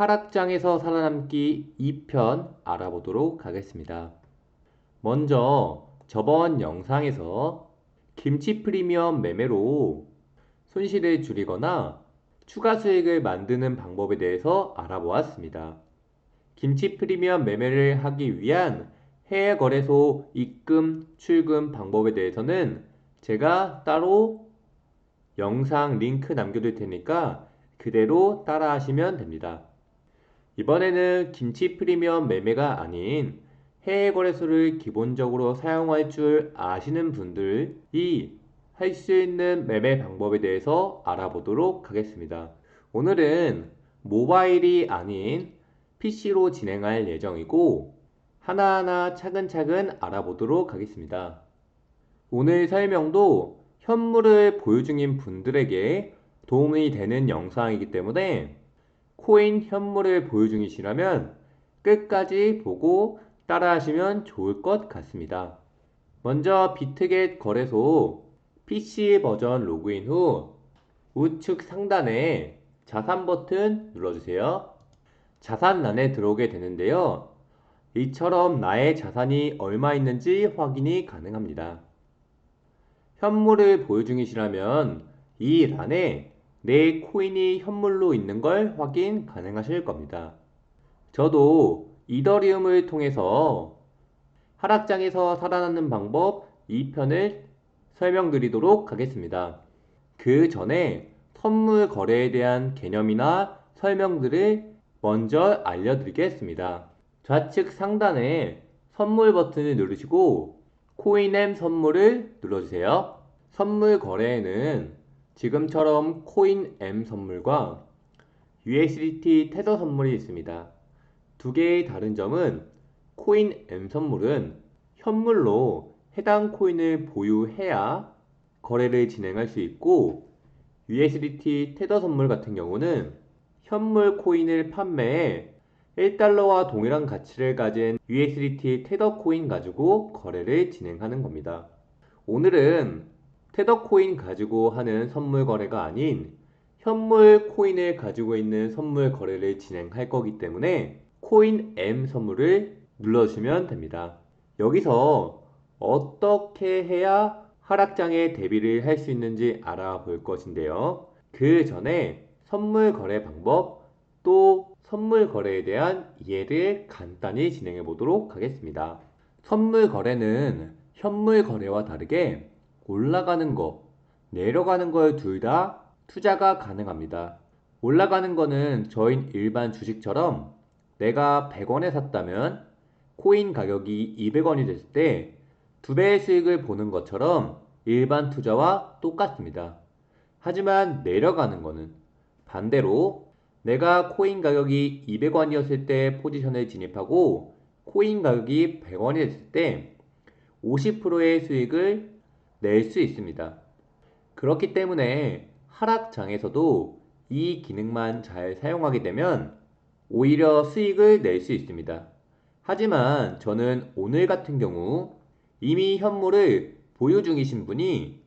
하락장에서 살아남기 2편 알아보도록 하겠습니다. 먼저 저번 영상에서 김치 프리미엄 매매로 손실을 줄이거나 추가 수익을 만드는 방법에 대해서 알아보았습니다. 김치 프리미엄 매매를 하기 위한 해외 거래소 입금, 출금 방법에 대해서는 제가 따로 영상 링크 남겨둘 테니까 그대로 따라 하시면 됩니다. 이번에는 김치 프리미엄 매매가 아닌 해외 거래소를 기본적으로 사용할 줄 아시는 분들이 할 수 있는 매매 방법에 대해서 알아보도록 하겠습니다. 오늘은 모바일이 아닌 PC로 진행할 예정이고 하나하나 차근차근 알아보도록 하겠습니다. 오늘 설명도 현물을 보유 중인 분들에게 도움이 되는 영상이기 때문에 코인 현물을 보유 중이시라면 끝까지 보고 따라하시면 좋을 것 같습니다. 먼저 비트겟 거래소 PC 버전 로그인 후 우측 상단에 자산 버튼 눌러주세요. 자산란에 들어오게 되는데요. 이처럼 나의 자산이 얼마 있는지 확인이 가능합니다. 현물을 보유 중이시라면 이 란에 내 코인이 현물로 있는 걸 확인 가능하실 겁니다. 저도 이더리움을 통해서 하락장에서 살아남는 방법 2편을 설명드리도록 하겠습니다. 그 전에 선물 거래에 대한 개념이나 설명들을 먼저 알려드리겠습니다. 좌측 상단에 선물 버튼을 누르시고 코인엠 선물을 눌러주세요. 선물 거래에는 지금처럼 코인 M 선물과 USDT 테더 선물이 있습니다. 두 개의 다른 점은 코인 M 선물은 현물로 해당 코인을 보유해야 거래를 진행할 수 있고 USDT 테더 선물 같은 경우는 현물 코인을 판매해 1달러와 동일한 가치를 가진 USDT 테더 코인 가지고 거래를 진행하는 겁니다. 오늘은 테더 코인 가지고 하는 선물 거래가 아닌 현물 코인을 가지고 있는 선물 거래를 진행할 거기 때문에 코인 M 선물을 눌러주시면 됩니다. 여기서 어떻게 해야 하락장에 대비를 할 수 있는지 알아볼 것인데요. 그 전에 선물 거래 방법 또 선물 거래에 대한 이해를 간단히 진행해 보도록 하겠습니다. 선물 거래는 현물 거래와 다르게 올라가는 거, 내려가는 걸둘다 투자가 가능합니다. 올라가는 거는 저인 일반 주식처럼 내가 100원에 샀다면 코인 가격이 200원이 됐을 때 두 배의 수익을 보는 것처럼 일반 투자와 똑같습니다. 하지만 내려가는 거는 반대로 내가 코인 가격이 200원이었을 때 포지션을 진입하고 코인 가격이 100원이 됐을 때 50%의 수익을 낼 수 있습니다. 그렇기 때문에 하락장에서도 이 기능만 잘 사용하게 되면 오히려 수익을 낼 수 있습니다. 하지만 저는 오늘 같은 경우 이미 현물을 보유 중이신 분이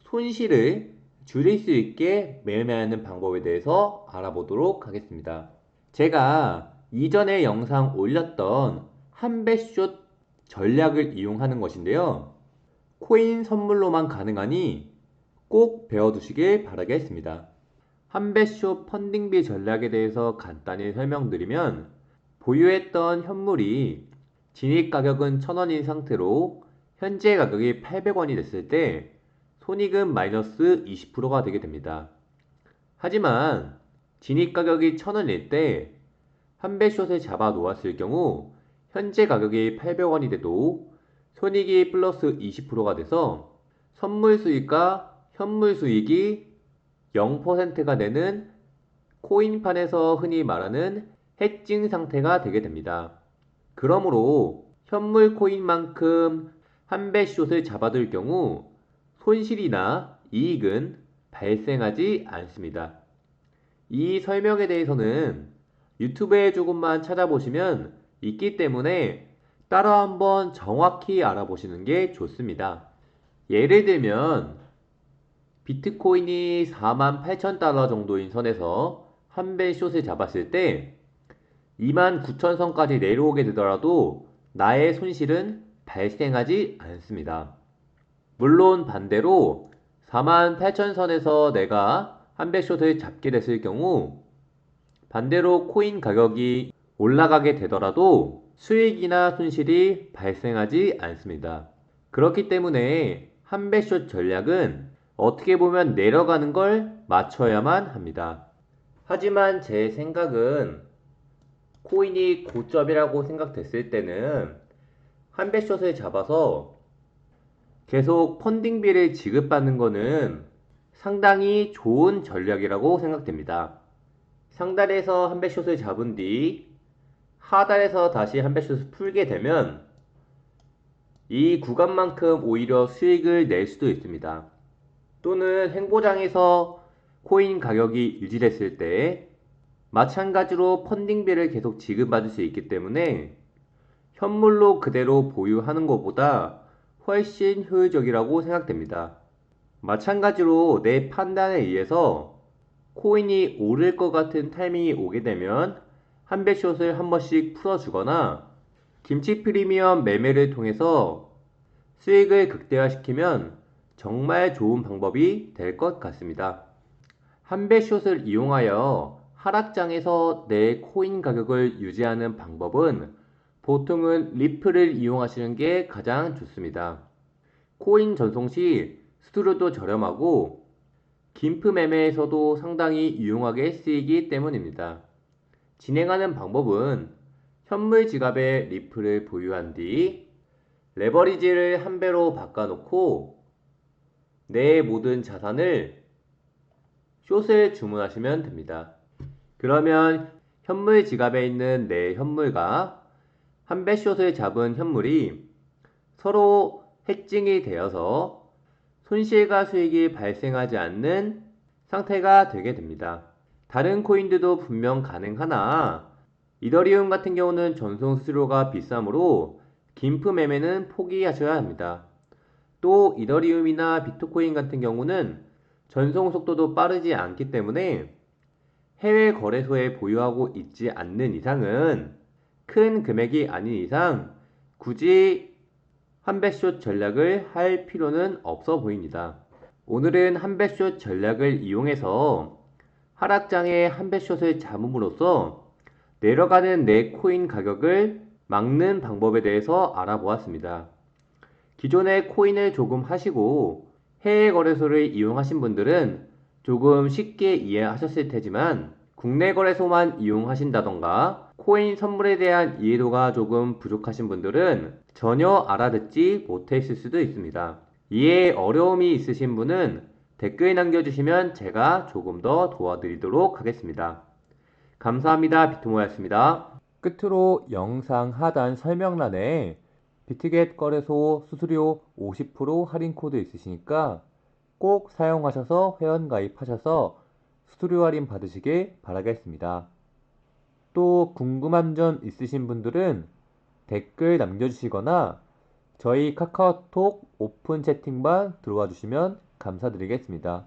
손실을 줄일 수 있게 매매하는 방법에 대해서 알아보도록 하겠습니다. 제가 이전에 영상 올렸던 한배숏 전략을 이용하는 것인데요. 코인 선물로만 가능하니 꼭 배워두시길 바라겠습니다. 한배쇼 펀딩비 전략에 대해서 간단히 설명드리면 보유했던 현물이 진입 가격은 1000원인 상태로 현재 가격이 800원이 됐을 때 손익은 마이너스 20%가 되게 됩니다. 하지만 진입 가격이 1000원일 때 한배숏을 잡아 놓았을 경우 현재 가격이 800원이 돼도 손익이 플러스 20%가 돼서 선물 수익과 현물 수익이 0%가 되는 코인판에서 흔히 말하는 해칭 상태가 되게 됩니다. 그러므로 현물 코인만큼 한 배숏을 잡아둘 경우 손실이나 이익은 발생하지 않습니다. 이 설명에 대해서는 유튜브에 조금만 찾아보시면 있기 때문에 따라 한번 정확히 알아보시는 게 좋습니다. 예를 들면 비트코인이 4만 8천 달러 정도인 선에서 한 배 숏을 잡았을 때 2만 9천 선까지 내려오게 되더라도 나의 손실은 발생하지 않습니다. 물론 반대로 4만 8천 선에서 내가 한 백숏을 잡게 됐을 경우 반대로 코인 가격이 올라가게 되더라도 수익이나 손실이 발생하지 않습니다. 그렇기 때문에 한 백숏 전략은 어떻게 보면 내려가는 걸 맞춰야만 합니다. 하지만 제 생각은 코인이 고점이라고 생각됐을 때는 한 백숏을 잡아서 계속 펀딩비를 지급받는 것은 상당히 좋은 전략이라고 생각됩니다. 상단에서 한 백숏을 잡은 뒤 하단에서 다시 한 백숏을 풀게 되면 이 구간만큼 오히려 수익을 낼 수도 있습니다. 또는 행보장에서 코인 가격이 유지됐을 때 마찬가지로 펀딩비를 계속 지급받을 수 있기 때문에 현물로 그대로 보유하는 것보다 훨씬 효율적이라고 생각됩니다. 마찬가지로 내 판단에 의해서 코인이 오를 것 같은 타이밍이 오게 되면 한 배숏을 한 번씩 풀어주거나 김치 프리미엄 매매를 통해서 수익을 극대화시키면 정말 좋은 방법이 될 것 같습니다. 한 배숏을 이용하여 하락장에서 내 코인 가격을 유지하는 방법은 보통은 리플을 이용하시는 게 가장 좋습니다. 코인 전송 시 수수료도 저렴하고 김프 매매에서도 상당히 유용하게 쓰이기 때문입니다. 진행하는 방법은 현물 지갑에 리플을 보유한 뒤 레버리지를 한 배로 바꿔놓고 내 모든 자산을 숏을 주문하시면 됩니다. 그러면 현물 지갑에 있는 내 현물과 한 배 숏을 잡은 현물이 서로 해칭이 되어서 손실과 수익이 발생하지 않는 상태가 되게 됩니다. 다른 코인들도 분명 가능하나 이더리움 같은 경우는 전송 수수료가 비싸므로 김프 매매는 포기하셔야 합니다. 또 이더리움이나 비트코인 같은 경우는 전송 속도도 빠르지 않기 때문에 해외 거래소에 보유하고 있지 않는 이상은 큰 금액이 아닌 이상 굳이 한배숏 전략을 할 필요는 없어 보입니다. 오늘은 한배숏 전략을 이용해서 하락장에 한배숏을 잡음으로써 내려가는 내 코인 가격을 막는 방법에 대해서 알아보았습니다. 기존에 코인을 조금 하시고 해외 거래소를 이용하신 분들은 조금 쉽게 이해하셨을 테지만 국내 거래소만 이용하신다던가 코인 선물에 대한 이해도가 조금 부족하신 분들은 전혀 알아듣지 못했을 수도 있습니다. 이해에 어려움이 있으신 분은 댓글 남겨주시면 제가 조금 더 도와드리도록 하겠습니다. 감사합니다. 비트모였습니다. 끝으로 영상 하단 설명란에 비트겟 거래소 수수료 50% 할인 코드 있으시니까 꼭 사용하셔서 회원 가입하셔서 수수료 할인 받으시길 바라겠습니다. 또 궁금한 점 있으신 분들은 댓글 남겨주시거나 저희 카카오톡 오픈 채팅방 들어와 주시면 감사드리겠습니다.